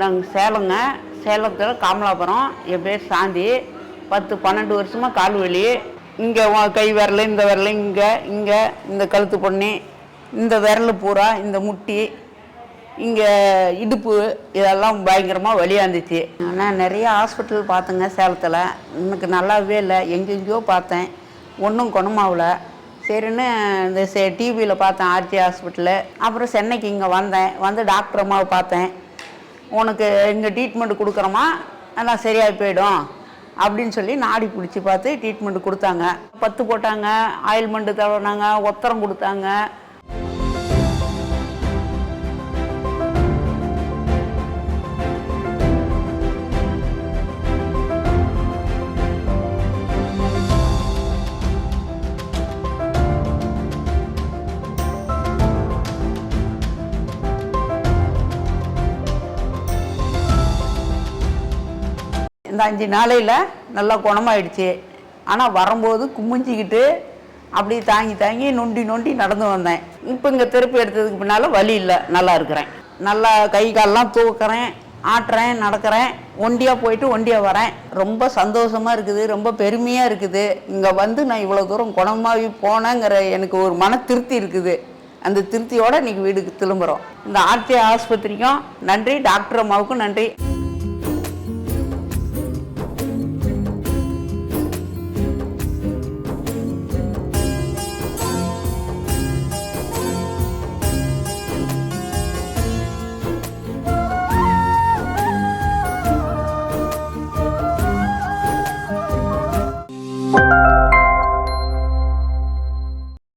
நாங்கள் சேலங்க சேலத்தில் காமலாபுரம் என் பேர் சாந்தி பத்து பன்னெண்டு வருஷமாக கால் வலி இங்கே கை விரல் இந்த விரல் இங்கே இங்கே இந்த கழுத்து பொண்ணி இந்த விரல் பூரா இந்த முட்டி இங்கே இடுப்பு இதெல்லாம் பயங்கரமாக வழியாந்துச்சு இருந்துச்சு நிறைய ஹாஸ்பிட்டல் பார்த்தேங்க சேலத்தில். எனக்கு நல்லாவே இல்லை. எங்கெங்கேயோ பார்த்தேன் ஒன்றும் குணமாகல. சரின்னு இந்த டிவியில் பார்த்தேன் ஆர்ஜி ஹாஸ்பிட்டலு. அப்புறம் சென்னைக்கு இங்கே வந்தேன். வந்து டாக்டர் அம்மாவை பார்த்தேன் உனக்கு இங்கே ட்ரீட்மெண்ட் கொடுக்குறோமா? எல்லாம் சரியாகி போயிடும். அப்படின்னு சொல்லி நாடி பிடிச்சி பார்த்து ட்ரீட்மெண்ட் கொடுத்தாங்க. பத்து போட்டாங்க ஆயில்மெண்ட்டு தவறினாங்க ஒத்தரம் கொடுத்தாங்க. இந்த அஞ்சு நாளையில் நல்லா குணமாயிடுச்சு. ஆனால் வரும்போது குமிஞ்சிக்கிட்டு அப்படி தாங்கி தாங்கி நொண்டி நொண்டி நடந்து வந்தேன். இப்போ இங்கே திருப்பி எடுத்ததுக்கு பின்னால் வலி இல்லை. நல்லா இருக்கிறேன். நல்லா கை கால்லாம் தூக்குறேன் ஆட்டுறேன் நடக்கிறேன். ஒண்டியாக போயிட்டு ஒண்டியாக வரேன். ரொம்ப சந்தோஷமாக இருக்குது. ரொம்ப பெருமையாக இருக்குது. இங்கே வந்து நான் இவ்வளோ தூரம் குணமாகி போனேங்கிற எனக்கு ஒரு மன திருப்தி இருக்குது. அந்த திருப்தியோடு இன்றைக்கி வீடுக்கு திரும்புகிறோம் இந்த ஆர்த்தி ஆஸ்பத்திரிக்கும் நன்றி. டாக்டர் அம்மாவுக்கும் நன்றி.